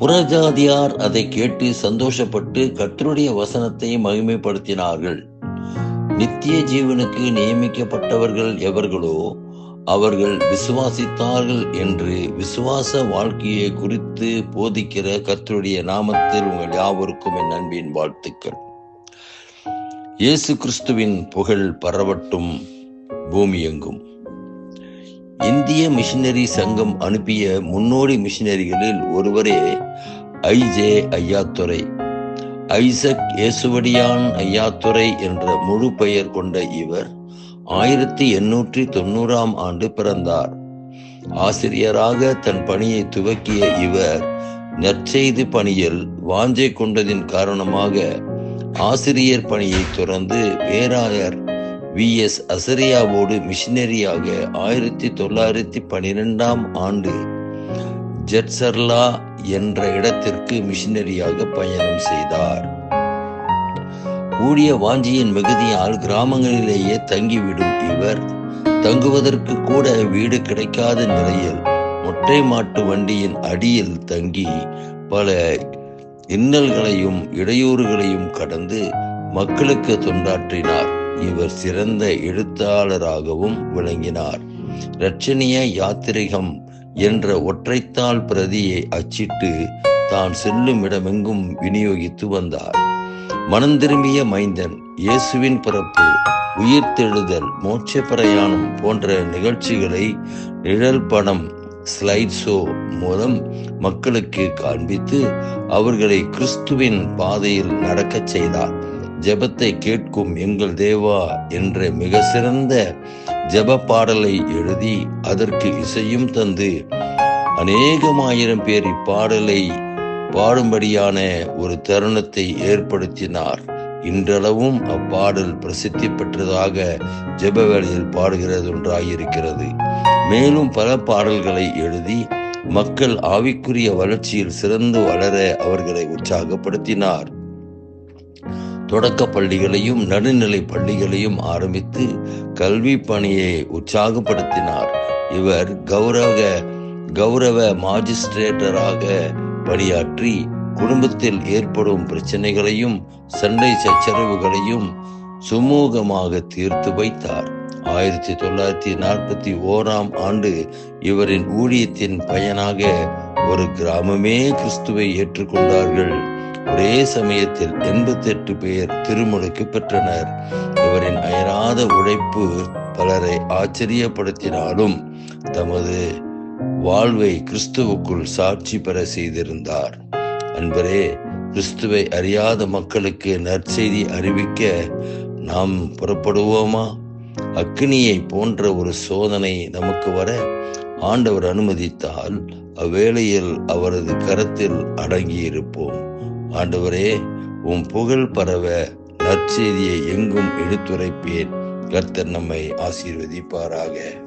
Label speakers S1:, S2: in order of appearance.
S1: புறஜாதியார் அதை கேட்டு சந்தோஷப்பட்டு கர்த்தருடைய வசனத்தை மகிமைப்படுத்தினார்கள். நித்திய ஜீவனுக்கு நியமிக்கப்பட்டவர்கள் எவர்களோ அவர்கள் விசுவாசித்தார்கள் என்று விசுவாச வாழ்க்கையை குறித்து போதிக்கிற கர்த்தருடைய நாமத்தில் உங்கள் யாவருக்கும் என் அன்பின் வாழ்த்துக்கள். இயேசு கிறிஸ்துவின் புகழ் பரவட்டும் பூமியெங்கும். இந்திய மிஷினரி சங்கம் அனுப்பிய முன்னோடி மிஷினரிகளில் ஒருவரே I J Ayyathurai. Isaac Yesuvadiyan Ayyathurai என்ற முழு பெயர் கொண்ட இவர் ஆயிரத்தி எண்ணூற்றி தொண்ணூறாம் ஆண்டு பிறந்தார். ஆசிரியராக தன் பணியை துவக்கிய இவர் நற்செய்தி பணியில் வாஞ்சை கொண்டதின் காரணமாக ஆசிரியர் பணியை துறந்து பேராயர் வி எஸ் அசரியாவோடு மிஷினரியாக ஆயிரத்தி தொள்ளாயிரத்தி பனிரெண்டாம் ஆண்டு ஜெட்சர்லா என்ற இடத்திற்கு மிஷினரியாக பயணம் செய்தார். ஊழிய வாஞ்சியின் மிகுதியால் கிராமங்களிலேயே தங்கிவிடும் இவர். தங்குவதற்கு கூட வீடு கிடைக்காத நிலையில் மொட்டை மாட்டு வண்டியின் அடியில் தங்கி பல இன்னல்களையும் இடையூறுகளையும் கடந்து மக்களுக்கு தொண்டாற்றினார். இவர் சிறந்த எழுத்தாளராகவும் விளங்கினார். இரட்சணிய யாத்திரிகம் என்ற ஒற்றைத்தாள் பிரதியை அச்சிட்டு தான் செல்லும் இடமெங்கும் விநியோகித்து வந்தார். மனம் திரும்பிய மைந்தன் இயேசுவின் பிறப்பு உயிர்த்தெழுதல் மோட்ச பிரயாணம் போன்ற நிகழ்ச்சிகளை நிழல் படம் ஸ்லைட் ஷோ மூலம் மக்களுக்கு காண்பித்து அவர்களை கிறிஸ்துவின் பாதையில் நடக்கச் செய்தார். ஜெபத்தை கேட்கும் எங்கள் தேவா என்ற மிக சிறந்த ஜெப பாடலை எழுதி அதற்கு இசையும் தந்து அநேகமாயிரம் பேர் இப்பாடலை பாடும்படியான ஒரு தருணத்தை ஏற்படுத்தினார். இன்றளவும் அப்பாடல் பிரசித்தி பெற்றதாக ஜெப வேளையில் பாடுகிறது ஒன்றாயிருக்கிறது. மேலும் பல பாடல்களை எழுதி மக்கள் ஆவிக்குரிய வளர்ச்சியில் சிறந்து வளர அவர்களை உற்சாகப்படுத்தினார். தொடக்க பள்ளிகளையும் நடுநிலை பள்ளிகளையும் ஆரம்பித்து கல்வி பணியை உற்சாகப்படுத்தினார். இவர் கௌரவ கௌரவ மாஜிஸ்ட்ரேட்டராக பணியாற்றி குடும்பத்தில் ஏற்படும் பிரச்சனைகளையும் சண்டை சச்சரவுகளையும் சுமூகமாக தீர்த்து வைத்தார். ஆயிரத்தி தொள்ளாயிரத்தி நாற்பத்தி ஓராம் ஆண்டு இவரின் ஊழியத்தின் பயனாக ஒரு கிராமமே கிறிஸ்துவை ஏற்றுக்கொண்டார்கள். ஒரே சமயத்தில் எண்பத்தி எட்டு பேர் திருமுழுக்கு பெற்றனர். இவரின் அயராத உழைப்பு பலரை ஆச்சரியப்படுத்தினாலும் தமது வாழ்வை கிறிஸ்துவுக்குள் சாட்சி பெற செய்திருந்தார். அன்பரே கிறிஸ்துவை அறியாத மக்களுக்கு நற்செய்தி அறிவிக்க நாம் புறப்படுவோமா? அக்னியை போன்ற ஒரு சோதனை நமக்கு வர ஆண்டவர் அனுமதித்தால் அவ்வேளையில் அவரது கரத்தில் அடங்கியிருப்போம். ஆண்டவரே உம் புகழ் பரவ நற்செய்தியை எங்கும் எடுத்துரைப்பேன். கர்த்தர் நம்மை ஆசீர்வதிப்பாராக.